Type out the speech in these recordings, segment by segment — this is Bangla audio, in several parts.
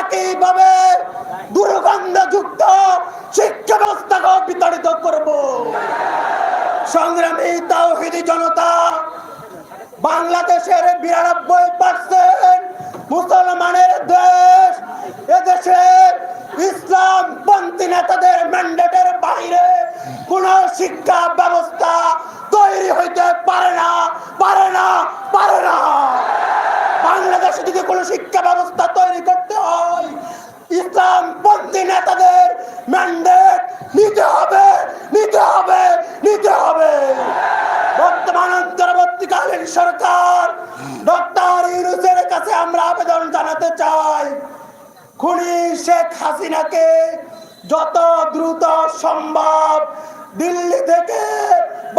একইভাবে দুর্গন্ধযুক্ত শিক্ষা ব্যবস্থাকেও বিতাড়িত করব। সংগ্রামী জনতা, বাংলাদেশের বিরানব্বই পার্সেন্ট মুসলমানের দেশ, এদেশে ইসলাম পন্থী নেতাদের ম্যান্ডেটের বাইরে কোন শিক্ষা ব্যবস্থা তৈরি হইতে পারে না পারে না পারে না। বাংলাদেশে যদি কোনো শিক্ষা ব্যবস্থা তৈরি করতে হয়। ইসলাম পন্থী নেতাদের ম্যান্ডেট নিতে হবে নিতে হবে নিতে হবে। বর্তমান অন্তর্বর্তীকালীন সরকার ডক্টর ইউনুসের কাছে আমরা আবেদন জানাতে চাই, খুনি শেখ হাসিনাকে যত দ্রুত সম্ভব দিল্লি থেকে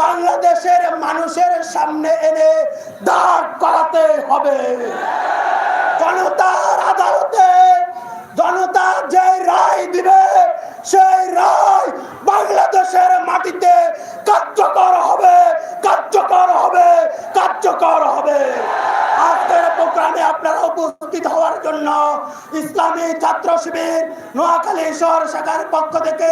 বাংলাদেশের মানুষের সামনে এনে দাঁড় করাতে হবে। জনতার আদালতে জনতা যে রায় দিবে, সেই রায় বাংলাদেশের মাটিতে কার্যকর হবে কার্যকর হবে কার্যকর হবে। আপনারা উপস্থিত হওয়ার জন্য ইসলামী ছাত্র শিবির নোয়াখালী শহর শাখার পক্ষ থেকে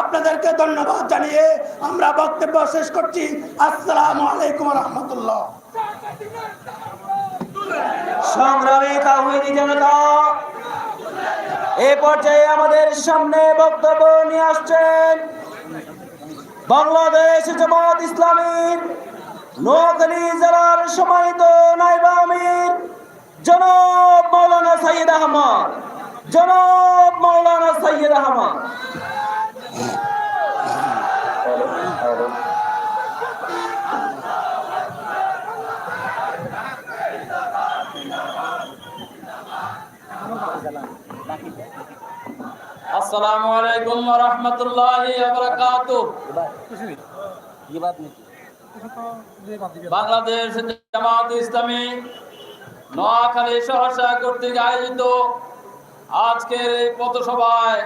আপনাদেরকে ধন্যবাদ জানিয়ে আমরা বক্তব্য শেষ করছি। আসসালামু আলাইকুম রহমতুল্লাহ। সংগ্রামী তাহিদি জনতা, এ পর্যায়ে আমাদের সামনে বক্তব্য নিয়ে আসছেন বাংলাদেশ জামাত ইসলামীর নোয়াখালী জেলার সম্মানিত নাইবা আমির। জনাব মৌলানা সাইয়দ আহমদ জনাব মৌলানা সাইয়দ আহমদ। আসসালামু আলাইকুম ওয়া রাহমাতুল্লাহি ওয়া বারাকাতুহু। বাংলাদেশ জামাত ইসলামী নোয়াখালী সহসা কর্তৃক আয়োজিত আজকের এই পথসভায়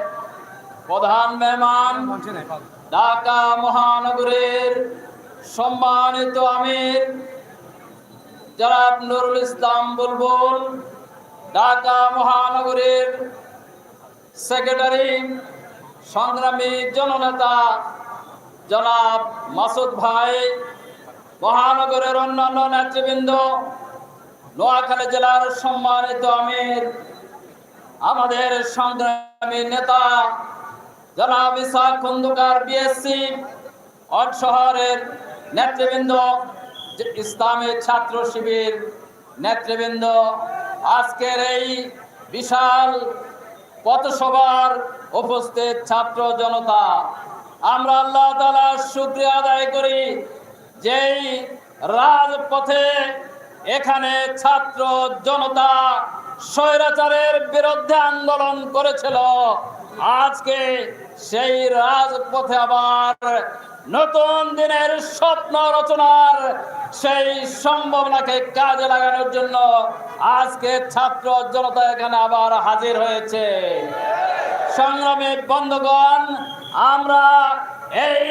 প্রধান মেহমান ঢাকা মহানগরের সম্মানিত আমির জনাব নুরুল ইসলাম বুলবুল, ঢাকা মহানগরের সেক্রেটারি, সংগ্রামী জননেতা জনাব মাসুদ ভাই, মহানগরের অন্যান্য নেতৃবৃন্দ নোয়াখালী জেলার সম্মানিত আমির, আমাদের সংগ্রামী নেতা জনাব ইসাক খন্দকার বিএসসি অট শহরের নেতৃবৃন্দ, যে ইসলামী ছাত্র শিবির নেতৃবৃন্দ, আজকের এই বিশাল পথসভার উপস্থিত ছাত্র জনতা, আমরা আল্লাহ তালার শুক্রিয়া আদায় করি, যেই রাজপথে এখানে ছাত্র জনতা স্বৈরাচারের বিরুদ্ধে আন্দোলন করেছিল। আজকে সেই রাজপথে আবার নতুন দিনের স্বপ্ন রচনার সেই সম্ভাবনাকে কাজে লাগানোর জন্য আজকে ছাত্র জনতা এখানে আবার হাজির হয়েছে। সংগ্রামী বন্ধুগণ, আমরা এই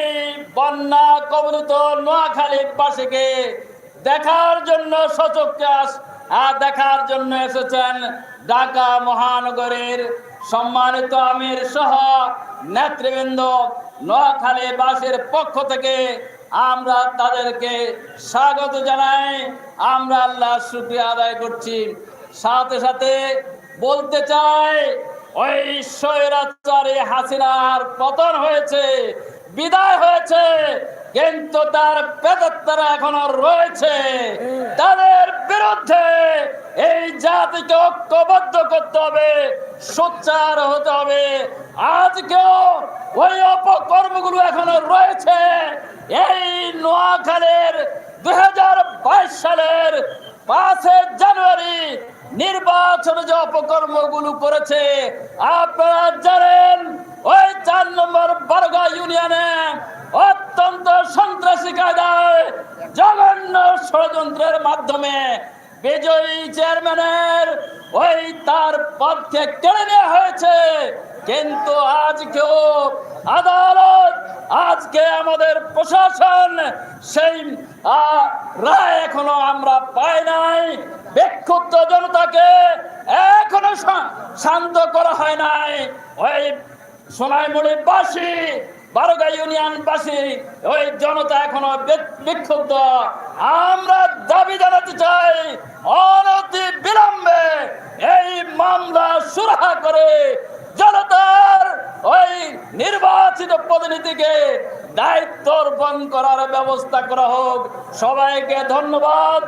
বন্যা কবলিত নোয়াখালীবাসীকে দেখার জন্য সচককে দেখার জন্য এসেছেন ঢাকা মহানগরের সম্মানিত আমির সহ নেতৃবৃন্দ নোয়াখালীবাসীর পক্ষ থেকে আমরা তাদেরকে স্বাগত জানাই। আমরা আল্লাহ শুক্রিয়া আদায় করছি। সাথে সাথে বলতে চাই, ওই স্বৈরাচারী হাসিনার পতন হয়েছে, বিদায় হয়েছে। কিন্তু তার বেদত্তারা এখনও রয়েছে। তাদের বিরুদ্ধে এই জাতিকে ঐক্যবদ্ধ করতে হবে, সোচ্চার হতে হবে। আজকেও ওই অপকর্মগুলো এখনও রয়েছে। এই নোয়াখালীর দুই সালের পাঁচে জানুয়ারি নির্বাচনে যে অপকর্মগুলো করেছে, আপনারা জানেন ওই চার নম্বর বর্গা ইউনিয়নে অত্যন্ত সন্ত্রাসী কায়দায় জঘন্য ষড়যন্ত্রের মাধ্যমে বিজয়ী চেয়ারম্যানের, ওই তার পদকে কেড়ে নেওয়া হয়েছে। কিন্তু আজকেও আদালত, আজকে আমাদের প্রশাসন সেই রায় এখনও আমরা পাই নাই। বিক্ষুব্ধ জনতাকে এখনও শান্ত করা হয় নাই। ওই সোনাইমুড়িবাসী বারোগা ইউনিয়নবাসী, ওই জনতা এখনও বিক্ষুব্ধ। আমরা দাবি জানাতে চাই, অনতি বিলম্বে এই মামলা সুরাহা করে জনতার ওই নির্বাচিত প্রতিনিধিকে দায়িত্ব অর্পণ করার ব্যবস্থা করা হোক। সবাইকে ধন্যবাদ।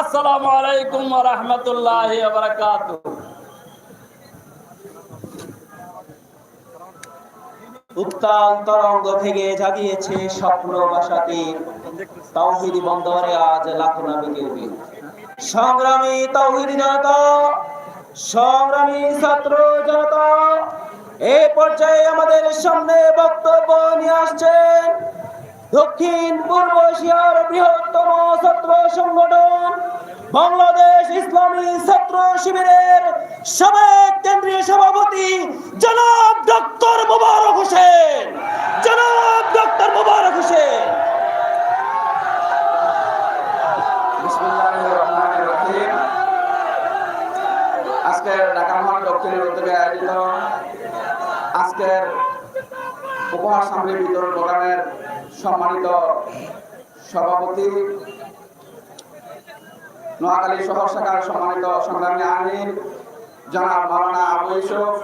আসসালামু আলাইকুম রহমতুল্লাহ বারাকাতুহ। উত্তাল তরঙ্গ ভেঙে জাগিয়েছে স্বপ্ন বাসাতে তাওহিদি বন্দরে আজ লাখো নাবিকের ভিড়। সংগ্রামী তাওহিদি জনতা, সংগ্রামী ছাত্র জনতা এই পর্যায়ে আমাদের সামনে বক্তব্য নিয়ে আসছেন দক্ষিণ, পূর্ব এশিয়ার বৃহত্তম ছাত্র সংগঠন বাংলাদেশ ইসলামী ছাত্র শিবিরের সাবেক কেন্দ্রীয় সভাপতি জনাব ডক্টর মোবারক হোসেন। জনাব ডক্টর মোবারক হোসেন। আজকের ঢাকা দক্ষিণের উদ্যোগে আয়োজিত আজকের উপহার সামগ্রী বিতরণ প্রোগ্রামের সম্মানিত সভাপতি, নোয়াখালী শহর শাখার সম্মানিত সংগ্রামী আমির, জনাব মাওলানা আবু ইউসুফ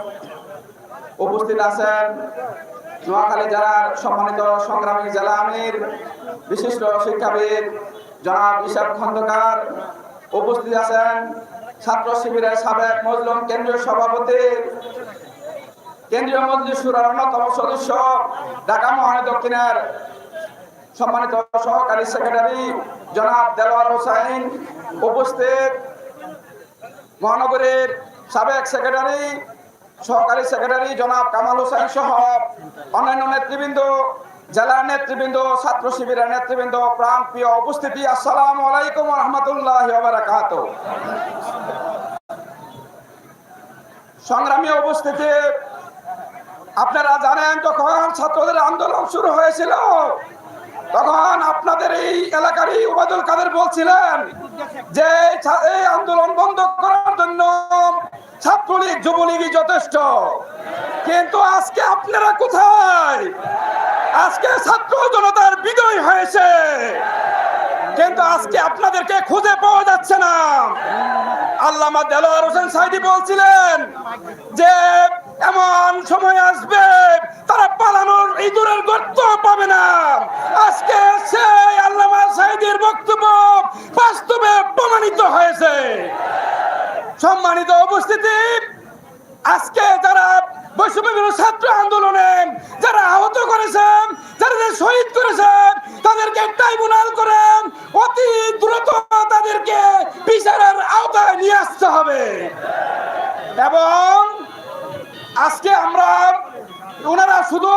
উপস্থিত আছেন। নোয়াখালী জেলার সম্মানিত সংগ্রামী জেলা আমির, বিশিষ্ট শিক্ষাবিদ জনাব ইশাক খন্দকার উপস্থিত আছেন। ছাত্র শিবিরের সাবেক মজলুম কেন্দ্রীয় সভাপতি, কেন্দ্রীয় মন্ত্রী সুরার অন্যতম সদস্য ঢাকা মহানগর দক্ষিণের সম্মানিত সহকারী সেক্রেটারি জনাব দেলোয়ার হোসাইন, উপস্থিত মহানগরীর সাবেক সেক্রেটারি, সহকারী সেক্রেটারি জনাব কামাল হোসেন সহ অন্যান্য নেতৃবৃন্দ জেলার নেতৃবৃন্দ, ছাত্র শিবিরের নেতৃবৃন্দ প্রাণ প্রিয় উপস্থিতি, আসসালাম আলাইকুম রহমতুল্লাহ বারাকাত সংগ্রামী উপস্থিতি, আপনারা জানেন যখন ছাত্রদের আন্দোলন শুরু হয়েছিল তখন আপনাদের এই এলাকারই ওবায়দুল কাদের বলছিলেন যে এই আন্দোলন বন্ধ করার জন্য ছাত্রলীগ, যুবলীগই যথেষ্ট। কিন্তু আজকে আপনারা কোথায়? আজকে ছাত্র জনতার বিজয় হয়েছে। কিন্তু আজকে আপনাদেরকে খুঁজে পাওয়া যাচ্ছে না। আল্লামা দেলোয়ার হোসেন সাইদি বলছিলেন যে এমন সময় আসবে, তারা পালানোর ইঁদুরের গর্ত পাবে না। আজকে সেই আল্লামা সাইদির বক্তব্য বাস্তবে প্রমাণিত হয়েছে। সম্মানিত উপস্থিতি, আজকে যারা বৈষম্য ছাত্র আন্দোলনে যারা আহত করেছেন, যারা শহীদ করেছেন, তাদেরকে ট্রাইব্যুনাল করেন অতি দ্রুত তাদেরকে বিচারের আওতায় নিয়ে আসতে হবে। এবং আজকে আমরা ওনারা শুধু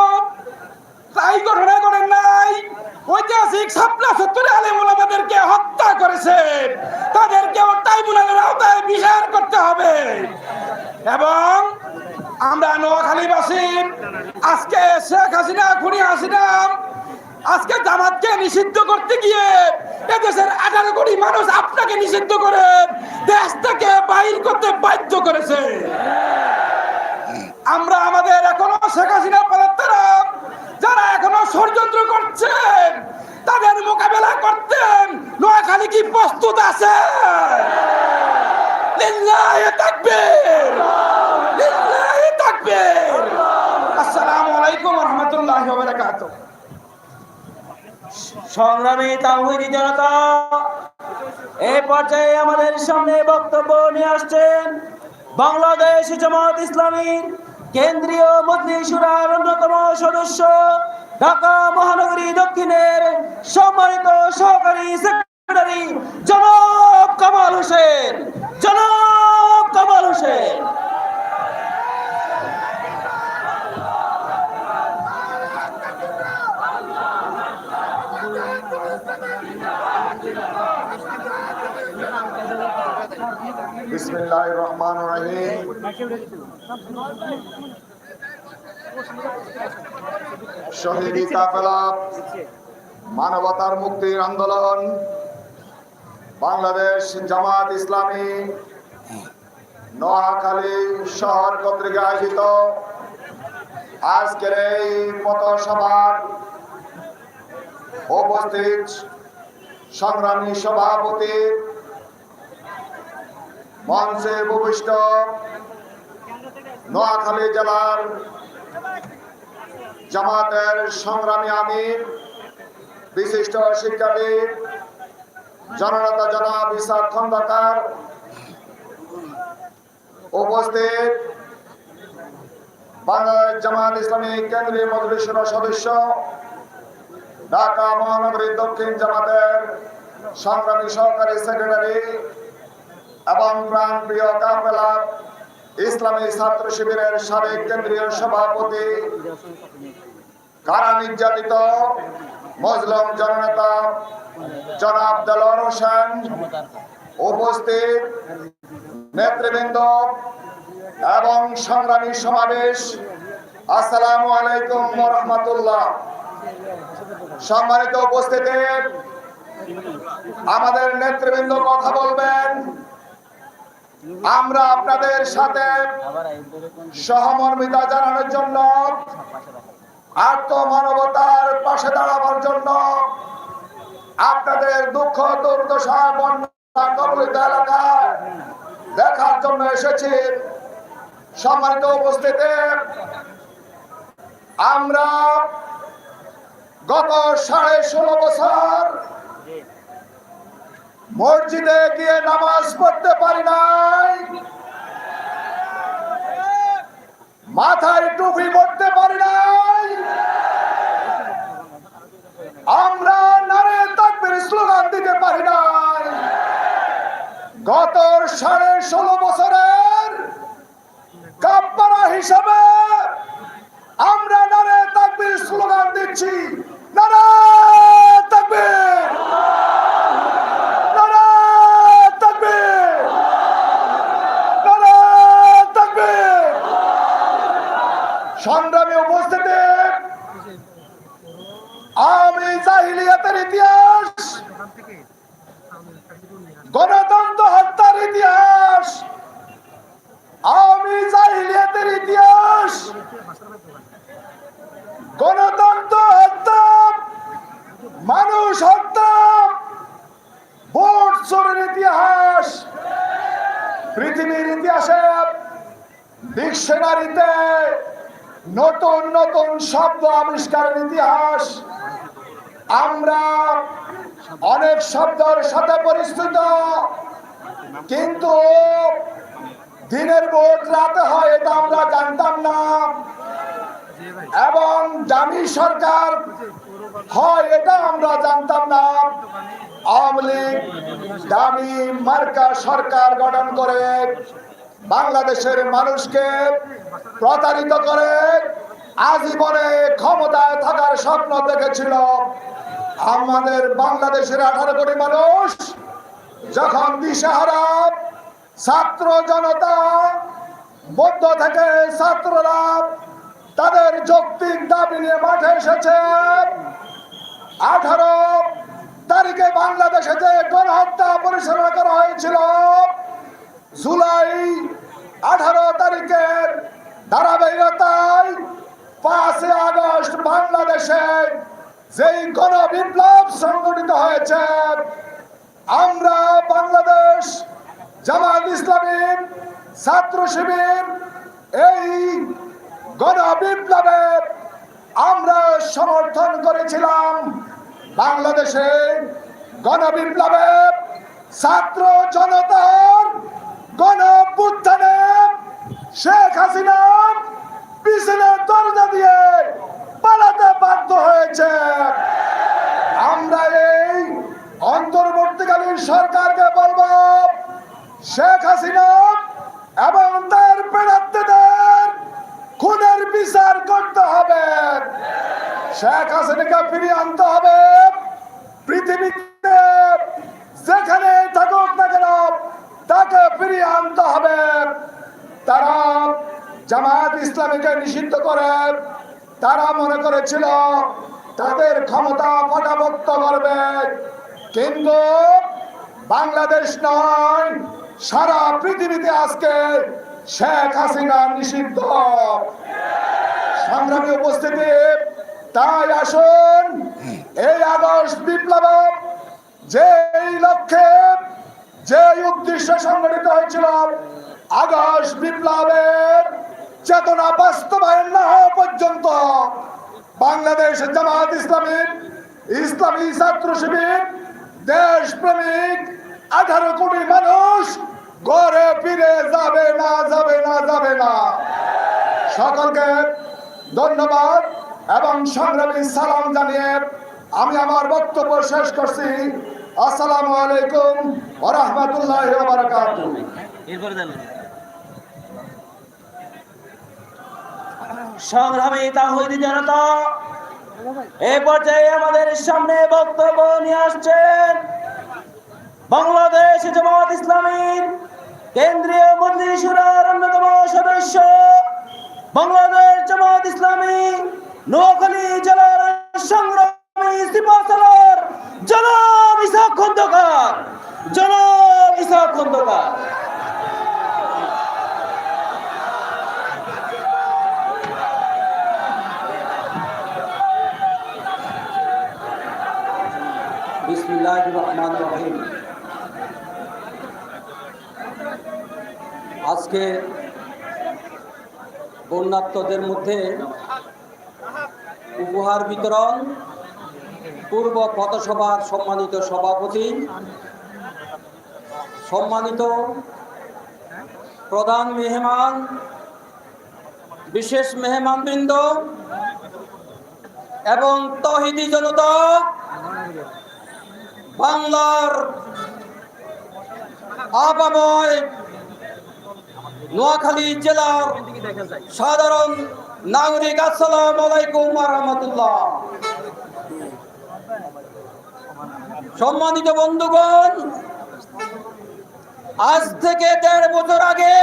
তাই ঘটনা করেন নাই। ঐতিহাসিক সাপলা সত্তরে আলেম ওলামাদেরকে হত্যা করেছেন তাদেরকেও ট্রাইব্যুনালের আওতায় বিচার করতে হবে। এবং আমরা নোয়াখালীবাসী, আজকে শেখ হাসিনা, খুনি হাসিনা, আজকে জামাতকে নিষিদ্ধ করতে গিয়ে এদেশের আঠারো কোটি মানুষ আপনাকে নিষিদ্ধ করে দেশ থেকে বাহির করতে বাধ্য করেছে। আমরা আমাদের এখনও শেখ হাসিনা পালাত্তারা যারা এখনও ষড়যন্ত্র করছেন, তাদের মোকাবেলা করতেন। নোয়াখালী কি প্রস্তুত আছে? সংগ্রামী এই পর্যায়ে আমাদের সামনে বক্তব্য নিয়ে আসছেন বাংলাদেশ জামাত ইসলামী কেন্দ্রীয় মন্ত্রী সুরার অন্যতম সদস্য ঢাকা মহানগরী দক্ষিণের সম্মানিত সহকারী সেক্রেটারি জনাব কামাল হোসেন। জনাব কামাল হোসেন। শহীদ মানবতার মুক্তির আন্দোলন, বাংলাদেশ জামাত ইসলামী নোয়াখালী শহর কর্তৃক আয়োজিত আজকের এই পথসভার উপস্থিত সংগ্রামী সভাপতি মঞ্চে ভূমিষ্ঠ নোয়াখালী জেলার জামাতের সংগ্রামী আমির, বিশিষ্ট শিক্ষাবিদ, জননেতা জনাব ইসাক খন্দকার উপস্থিত, বাংলাদেশ জামাত ইসলামী কেন্দ্রীয় মজলিসের সদস্য, ঢাকা মহানগরী দক্ষিণ জামাতের সংগ্রামী সহকারী সেক্রেটারি এবং প্রাণ প্রিয় কাফেলা ইসলামী ছাত্র শিবিরের সাবেক কেন্দ্রীয় সভাপতি, কারা নির্যাতিত? মজলুম জননেতা জনাব দেলোয়ার হোসেন উপস্থিত, নেতৃবৃন্দ এবং সংগ্রামী সমাবেশ। আসসালামু আলাইকুম রহমতুল্লাহ সম্মানিত উপস্থিতি, আমাদের নেতৃবৃন্দ কথা বলবেন। আমরা আপনাদের সাথে সহমর্মিতা জানানোর জন্য, আত্মমানবতার পাশে দাঁড়াবার জন্য আপনাদের দুঃখ, দুর্দশা, বন্যা কবলিত এলাকা দেখার জন্য এসেছি। সম্মানিত উপস্থিতি আমরা গত সাড়ে ষোলো বছর মসজিদে গিয়ে নামাজ পড়তে পারি নাই। মাথায় টুপি পড়তে পারি নাই। আমরা নারে তাকবির স্লোগান দিতে পারি নাই। গত সাড়ে ষোলো বছরের কাপ্পারা হিসাবে আমরা নারে তাকবির স্লোগান দিচ্ছি নারে তাকবির নারে তাকবির নারে তাকবির সংগ্রামী উপস্থিতি আমি জাহিলিয়াতের ইতিহাস গণতন্ত্র হত্যার ইতিহাস আমি জাহিলিয়াতের ইতিহাস গণতন্ত্র হত্যা মানুষ হত্যা ভোট চোরের ইতিহাস পৃথিবীর ইতিহাসে ডিকশনারিতে নতুন নতুন আবিষ্কারের ইতিহাস। আমরা অনেক শব্দের সাথে পরিচিত, কিন্তু দিনের ভোট রাতে হয় এটা আমরা জানতাম না। এবং দামি সরকার হয় এটা আমরা জানতাম না। আওয়ামী লীগ দামি মার্কা সরকার গঠন করে বাংলাদেশের মানুষকে প্রতারিত করে আজীবনে ক্ষমতায় থাকার স্বপ্ন দেখেছিল। আমাদের বাংলাদেশের আঠারো কোটি মানুষ, যখন দিশাহারা, ছাত্র জনতা, মধ্য থেকে ছাত্ররা তাদের যৌক্তিক দাবি নিয়ে মাঠে এসেছে। আঠারো তারিখে বাংলাদেশে যে গণহত্যা পরিচালনা করা হয়েছিল, জুলাই আঠারো তারিখের ধারাবাহিকতায় পাঁচই আগস্ট বাংলাদেশে যেই গণ বিপ্লব সংগঠিত হয়েছে, আমরা বাংলাদেশ জামাত ইসলামী ছাত্র শিবির, এই গণ বিপ্লবের আমরা সমর্থন করেছিলাম। বাংলাদেশে গণ বিপ্লবে ছাত্র জনতার গণ শেখ হাসিনা পিছনে দরজা দিয়ে পালাতে বাধ্য হয়েছে। আমরা এই অন্তর্বর্তীকালীন সরকারকে বলব, শেখ হাসিনা এবং তার প্রেরাত্মীদের খুনের বিচার করতে হবে। শেখ হাসিনাকে ফিরিয়ে আনতে হবে। পৃথিবীতে যেখানে থাকুক না কেন তাকে ফিরিয়ে আনতে হবে। তারা জামাত ইসলামীকে নিষিদ্ধ করে। তারা মনে করেছিল তাদের ক্ষমতা ফটাভক্ত করবে। কিন্তু বাংলাদেশ নয়, সারা পৃথিবীতে আজকে শেখ হাসিনা নিষিদ্ধ। সংগ্রামী উপস্থিতি, তাই আসুন, এই আগস্ট বিপ্লব যেই লক্ষ্যে যে উদ্দেশ্যে সংগঠিত হয়েছিল আগস্ট বিপ্লবের চেতনা বাস্তবায়ন না হওয়া পর্যন্ত বাংলাদেশ জামাত ইসলামী ইসলামী ছাত্র শিবির, দেশপ্রেমিক, আঠারো কোটি মানুষ ঘরে ফিরে যাবে না যাবে না যাবে না। সকলকে ধন্যবাদ এবং সংগ্রামী সালাম জানিয়ে আমি আমার বক্তব্য শেষ করছি। আসসালামু আলাইকুম ওয়া রাহমাতুল্লাহি ওয়া বারাকাতুহু সংগ্রামী তাহিদি জনতা এই পর্যায়ে আমাদের সামনে বক্তব্য নিয়ে আসছেন বাংলাদেশ জামাত ইসলামীর কেন্দ্রীয় মন্ত্রিসভার অন্যতম সদস্য, বাংলাদেশ জামাত ইসলামী নোয়াখালী জেলার সংগ্রামী সিপাহসালার জনাব ইসাক খন্দকার, জনাব ইসাক খন্দকার। আজকে বন্যাত্মদের মধ্যে উপহার বিতরণ, পূর্ব পথসভার সম্মানিত সভাপতি, সম্মানিত প্রধান মেহমান, বিশেষ মেহমানবৃন্দ এবং তহিদি জনতা বাংলার আপাময় নোয়াখালী জেলার সাধারণ নাগরিক, আসসালাম আলাইকুম রহমতুল্লাহ। সম্মানিত বন্ধুগণ, আজ থেকে দেড় বছর আগে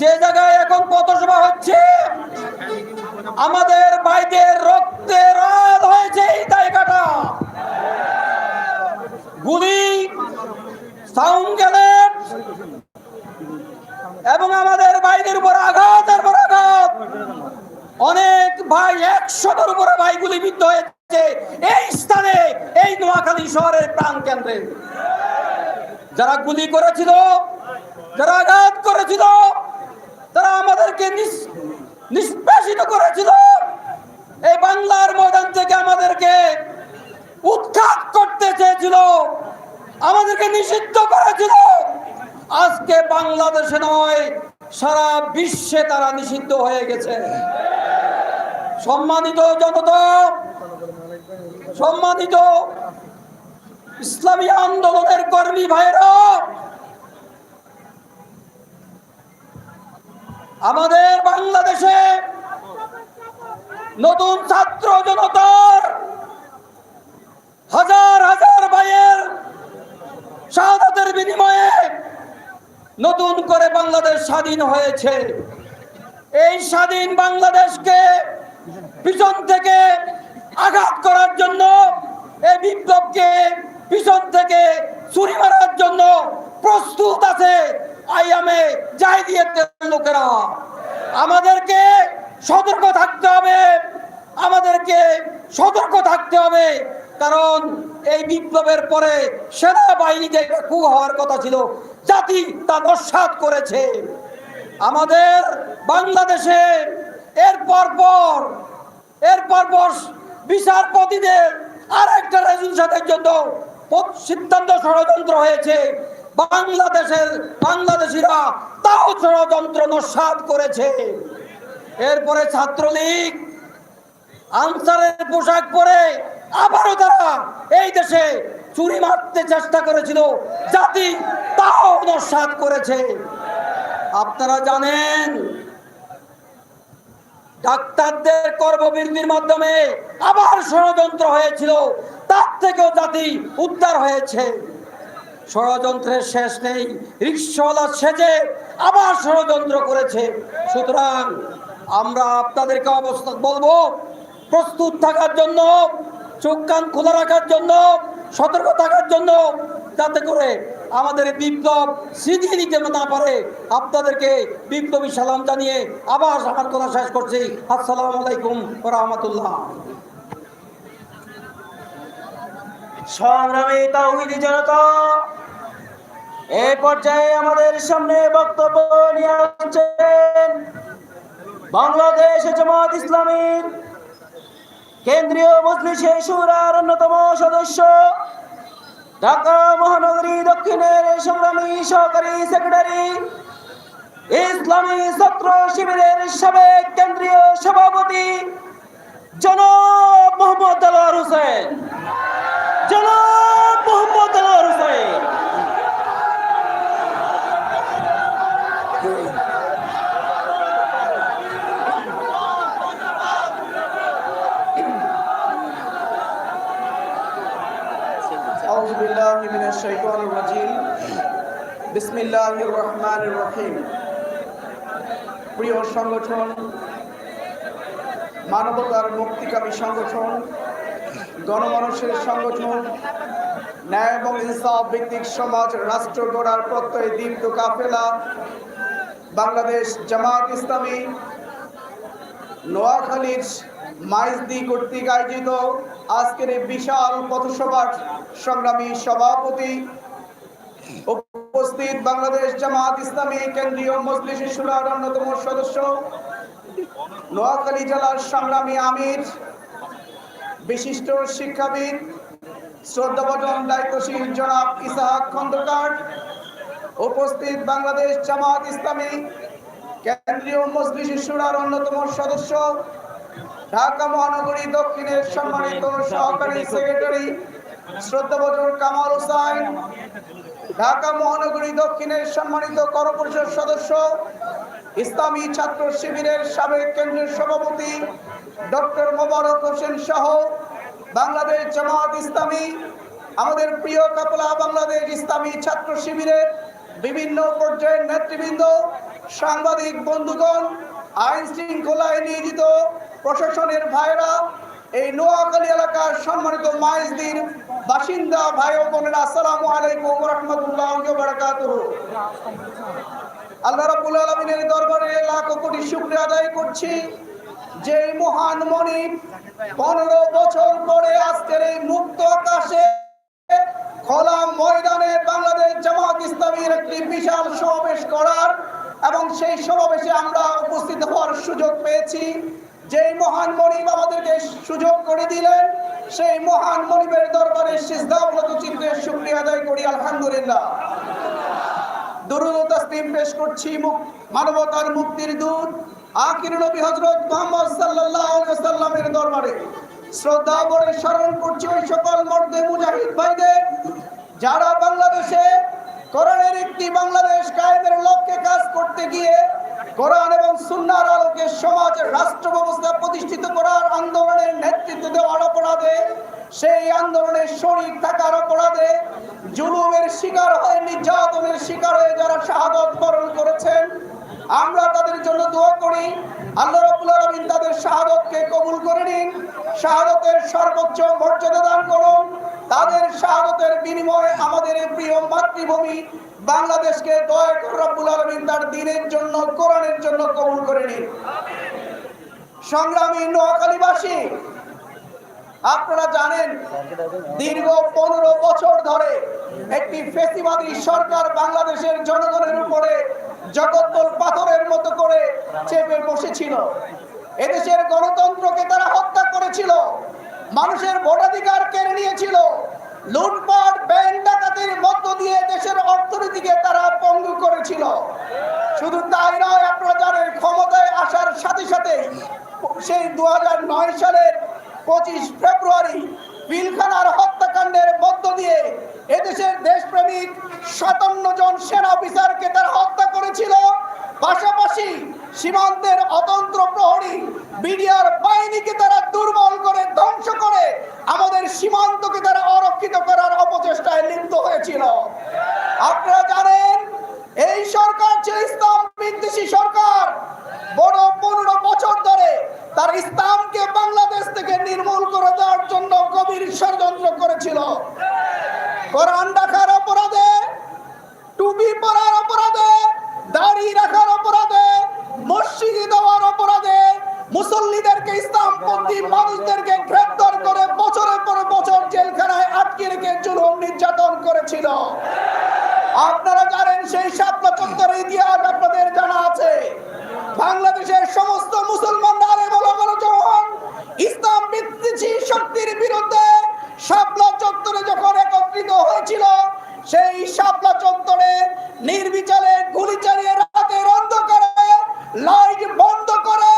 যে জায়গায় এখন পথসভা হচ্ছে, আমাদের ভাইদের রক্তে রাত হয়েছে এই জায়গাটা। গুলি সাউন্ড গ্যানেট এবং আমাদের ভাইদের উপর আঘাতের পর আঘাত। অনেক ভাই একশোটার উপরে ভাই গুলিবিদ্ধ হয়েছে। এই স্থানে, এই নোয়াখালী শহরের প্রাণ কেন্দ্রে। যারা গুলি করেছিল, যারা আঘাত করেছিল, তারা আমাদেরকে নিষ্পেষিত করেছিল। এই বাংলার ময়দান থেকে আমাদেরকে উৎখাত করতে চেয়েছিল। আমাদেরকে নিষিদ্ধ করেছিল। আজকে বাংলাদেশে নয়, সারা বিশ্বে তারা নিষিদ্ধ হয়ে গেছে। সম্মানিত জনতা, সম্মানিত ইসলামী আন্দোলনের কর্মী ভাইরা আমাদের বাংলাদেশে নতুন ছাত্র জনতার হাজার হাজার ভাইয়ের শাহাদাতের বিনিময়ে নতুন করে বাংলাদেশ স্বাধীন হয়েছে। এই স্বাধীন বাংলাদেশকে পিছন থেকে আঘাত করার জন্য, এই বিপ্লবকে পিছন থেকে ছুরি মারার জন্য প্রস্তুত আছে আইয়ামে যাই দিয়ে লোকেরা। আমাদেরকে সতর্ক থাকতে হবে, আমাদেরকে সতর্ক থাকতে হবে। কারণ এই বিপ্লবের পরে সেনাবাহিনী যে কু হওয়ার কথা ছিল, জাতি তা নস্বাত করেছে। আমাদের বাংলাদেশে এর পর এর পর বিচারপতিদের আর একটা জন্য সিদ্ধান্ত ষড়যন্ত্র হয়েছে। বাংলাদেশের বাংলাদেশিরা তাও ষড়যন্ত্র নস্বাত করেছে। এরপরে ছাত্রলীগ আনসারের পোশাক পরে আবারও তারা এই দেশে চুরি মারতে চেষ্টা করেছিল। জাতি তাও নস্বাত করেছে। আপনারা জানেন, ডাক্তারদের কর্মবিরতির মাধ্যমে আবার ষড়যন্ত্র হয়েছিল। তার থেকেও জাতি উদ্ধার হয়েছে। ষড়যন্ত্রের শেষ নেই, রিক্সাওয়ালা সেজে আবার ষড়যন্ত্র করেছে। সুতরাং আমরা আপনাদেরকে অবস্থা বলব, প্রস্তুত থাকার জন্য চোখ কান খোলা রাখার জন্য, সতর্ক থাকার জন্য যাতে করে আমাদের বিপ্লব সিঁধিয়ে নিতে না পারে। আপনাদেরকে বিপ্লবী সালাম জানিয়ে আবার আমার কথা শেষ করছি। আসসালামু আলাইকুম রহমতুল্লাহ। সংগ্রামী তাওহিদি জনতা এই পর্যায়ে আমাদের সামনে বক্তব্য নিয়ে আসছেন বাংলাদেশ জামাত ইসলামীর কেন্দ্রীয় মজলিসে সুরার অন্যতম সদস্য ঢাকা মহানগরী দক্ষিণের সংগ্রামী সহকারী সেক্রেটারি, ইসলামী ছাত্র শিবিরের সাবেক কেন্দ্রীয় সভাপতি জনাব মোহাম্মদ দেলোয়ার হোসেন। জনাব الشيطان الرجيم بسم الله الرحمن الرحيم প্রিয় সংগঠন মানবতার মুক্তিকামী সংগঠন গণমানুষের সংগঠন ন্যায় এবং ইনসাফ ভিত্তিক সমাজ রাষ্ট্র গড়ার প্রত্যয় দীপ্ত কাফেলা বাংলাদেশ জামাত ইসলামী নোয়াখালীর মাইজদি কর্তৃক আয়োজিত আজকের এই বিশাল পথসভার সংগ্রামী সভাপতি উপস্থিত বাংলাদেশ জামাত ইসলামী কেন্দ্রীয় মজলিস সুরার অন্যতম সদস্য, নোয়াখালী জেলার সংগ্রামী আমির, বিশিষ্ট শিক্ষাবিদ, শ্রদ্ধাভজন দায়িত্বশীল জনাব ইসাহাক খন্দকার, উপস্থিত বাংলাদেশ জামাত ইসলামী কেন্দ্রীয় মজলিস সুরার অন্যতম সদস্য ঢাকা মহানগরী দক্ষিণের সম্মানিত সহকারী সেক্রেটারি শ্রদ্ধাভজন কামাল হোসাইন ঢাকা মহানগরী দক্ষিণের সম্মানিত করপরিষদ সদস্য, ইসলামী ছাত্র শিবিরের সাবেক কেন্দ্রীয় সভাপতি ডক্টর মোবারক হোসেন সহ বাংলাদেশ জামাত ইসলামী, আমাদের প্রিয় কাপলা বাংলাদেশ ইসলামী ছাত্র শিবিরের বিভিন্ন পর্যায়ের নেতৃবৃন্দ, সাংবাদিক বন্ধুগণ আইন শৃঙ্খলায় নিয়োজিত প্রশাসনের ভাইরা এই নোয়াখালী এলাকার সম্মানিত মাইজদিন বাসিন্দা ভাই ও বোনেরা, আসসালামু আলাইকুম রহমতুল্লাহ আল্লাহ রাব্বুল আলামিনের দরবারে লাখো কোটি শুকরিয়া আদায় করছি। যে মহান মনিব পনেরো বছর পরে আজকের এই মুক্ত আকাশে খোলা ময়দানে বাংলাদেশ জামাত ইসলামীর একটি বিশাল সমাবেশ করার এবং সেই সমাবেশে আমরা উপস্থিত হওয়ার সুযোগ পেয়েছি। যেই মহান মনিব আমাদেরকে সুযোগ করে দিলেন, সেই মহান মনিবের দরবারে সিজদাবলত চিত্রের শুকরিয়া আদায় করি, আলহামদুলিল্লাহ। দরুদ পেশ করছি মানবতার মুক্তির দূত আখির নবী হযরত মুহাম্মদ সাল্লাল্লাহু আলাইহি ওয়াসাল্লামের দরবারে। শ্রদ্ধা ভরে স্মরণ করছি ওই সকল মর্দে মুজাহিদ ভাইদের, যারা বাংলাদেশে কোরআনের একটি বাংলাদেশ কায়েমের লক্ষ্যে কাজ করতে গিয়ে কোরআন এবং সুন্নাহর আলোকে সমাজ, রাষ্ট্র ব্যবস্থা প্রতিষ্ঠিত করার আন্দোলনের নেতৃত্ব দেওয়ার অপরাধে, সেই আন্দোলনের শরীর থাকার অপরাধে, জুলুমের শিকার হয়ে, নির্যাতনের শিকার হয়ে যারা শাহাদত বরণ করেছেন, আমরা তাদের জন্য দোয়া করি। আল্লাহ রাব্বুল আলামিন তাদের শাহাদতকে কবুল করে নিন। শাহাদতের সর্বোচ্চ মর্যাদা দান করুন। তাদের শাহাদতের বিনিময়ে আমাদের প্রিয় মাতৃভূমি বাংলাদেশকে দয়া করে রব্বুল আলামিন তার দিনের জন্য, কোরআনের জন্য কবুল করে নিন। সংগ্রামী নোয়াখালীবাসী, আপনারা জানেন, দীর্ঘ পনেরো বছর ধরে একটি ফেসিবাদী সরকার বাংলাদেশের জনগণের উপরে জগদ্দল পাথরের মতো করে চেপে বসেছিল। এদেশের গণতন্ত্রকে তারা হত্যা করেছিল, মানুষের ভোটাধিকার কেড়ে নিয়েছিল, লুটপাট, ব্যাংক মধ্য দিয়ে দেশের অর্থনীতিকে তারা পঙ্গু করেছিল। শুধু তাই নয় জানেন ক্ষমতায় আসার সাথে সাথে সেই দু হাজার নয় সালের পঁচিশ ফেব্রুয়ারি পিলখানার হত্যাকাণ্ডের মধ্য দিয়ে এদেশের দেশপ্রেমিক সাতান্ন জন সেনা অফিসারকে তারা হত্যা করেছিল। পাশাপাশি সীমান্তের অতন্ত্র প্রহরী বিডিআর বাহিনীকে তারা দুর্বল করে, ধ্বংস করে, আমাদের সীমান্তকে তারা অরক্ষিত করার অপচেষ্টায় লিপ্ত হয়েছিল। আপনারা জানেন, এই সরকার যে ইসলাম বিদ্বেষী সরকার বড় পনেরো বছর ধরে তার ইসলামকে বাংলাদেশ থেকে নির্মূল করে দেওয়ার জন্য গভীর ষড়যন্ত্র করেছিল। কোরআন রাখার অপরাধে, টুপি পরার অপরাধে দাড়ি রাখার অপরাধে, মসজিদে দেওয়ার অপরাধে মুসল্লিদেরকে ইসলামপন্থী মানুষদেরকে গ্রেপ্তার করে বছরের পর বছর জেলখানায় আটকে রেখে জুলুম নির্যাতন করেছিল। আপনারা জানেন সেই শাপলা চত্বরের ইতিহাস আপনাদের জানা আছে। বাংলাদেশের সমস্ত মুসলমানরা যখন ইসলাম বিদ্বেষী শক্তির বিরুদ্ধে শাপলা চত্বরে যখন একত্রিত হয়েছিল সেই শাপলা চত্বরে নির্বিচারে গুলি চালিয়ে রাতের অন্ধকারে লাইট বন্ধ করে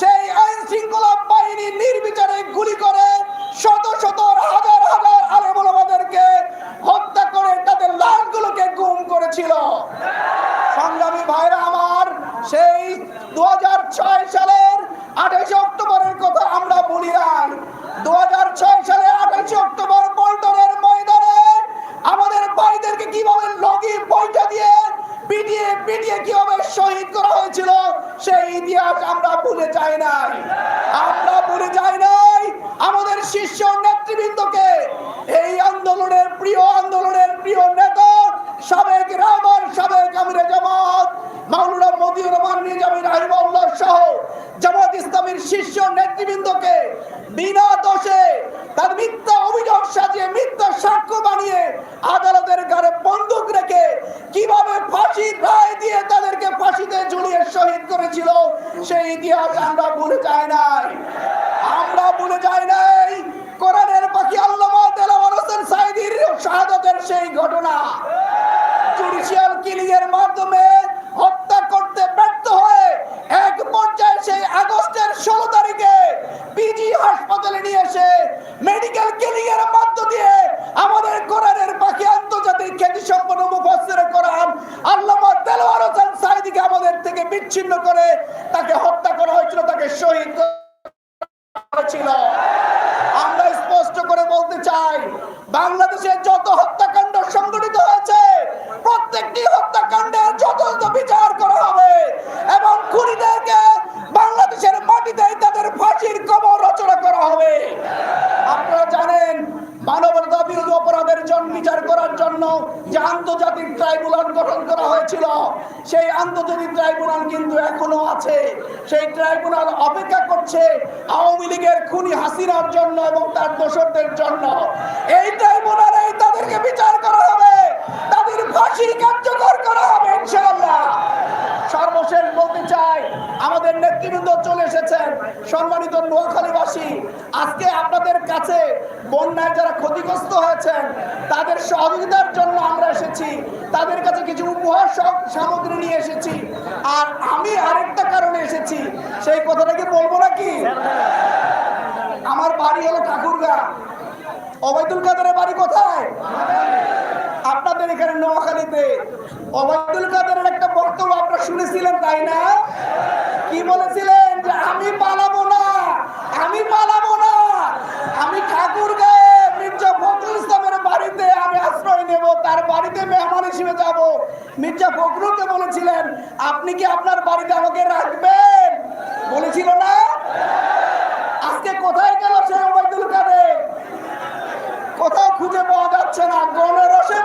সেই আইন শৃঙ্খলা বাহিনী নির্বিচারে গুলি করে শত শত হাজার হাজার আলেমুলামাদেরকে হত্যা করে তাদের লাশগুলোকে গুম করেছিল। সংগ্রামী ভাইরা আমার, সেই দু হাজার ছয় সালের আঠাশে অপেক্ষা করছে আওয়ামী লীগের খুনি হাসিনার জন্য এবং তার দোষরদের জন্য। এই ট্রাইব্যুনালে তাদেরকে বিচার করা হবে। তাদের ফাঁসি কার্যকর করা হবে, ইনশাআল্লাহ। সর্বশেষ বলতে চাই, আমাদের নেতৃবৃন্দ চলে এসেছেন, সম্মানিত নোয়াখালীবাসী। আজকে আপনাদের কাছে বন্যায় যারা ক্ষতিগ্রস্ত হয়েছেন, তাদের সহযোগিতার জন্য আমরা এসেছি। তাদের কাছে কিছু উপহার সামগ্রী নিয়ে এসেছি। আর আমি আরেকটা কারণে এসেছি। সেই কথাটা কি বলব নাকি? আমার বাড়ি হলো ঠাকুরগা। অবৈদুল কাদেরের বাড়ি কোথায়? আপনাদের এখানে নোয়াখালীতে। অবৈদুল কাদেরের একটা বক্তব্য আপনারা শুনেছিলেন, তাই না? কি বলেছিলেন? যে আমি পালাবো না, আমি পালাবো না, আমি ঠাকুর গায়ে মির্জা ফখরুল ইসলামের বাড়িতে আমি আশ্রয় নেব, তার বাড়িতে মেহমান হিসেবে যাব। মির্জা ফখরুলকে বলেছিলেন, আপনি কি আপনার বাড়িতে আমাকে রাখবেন? বলেছিল না। আজকে কোথায় গেল সে ওবায়দুল কাদের? কোথাও খুঁজে পাওয়া যাচ্ছে না। গণরসে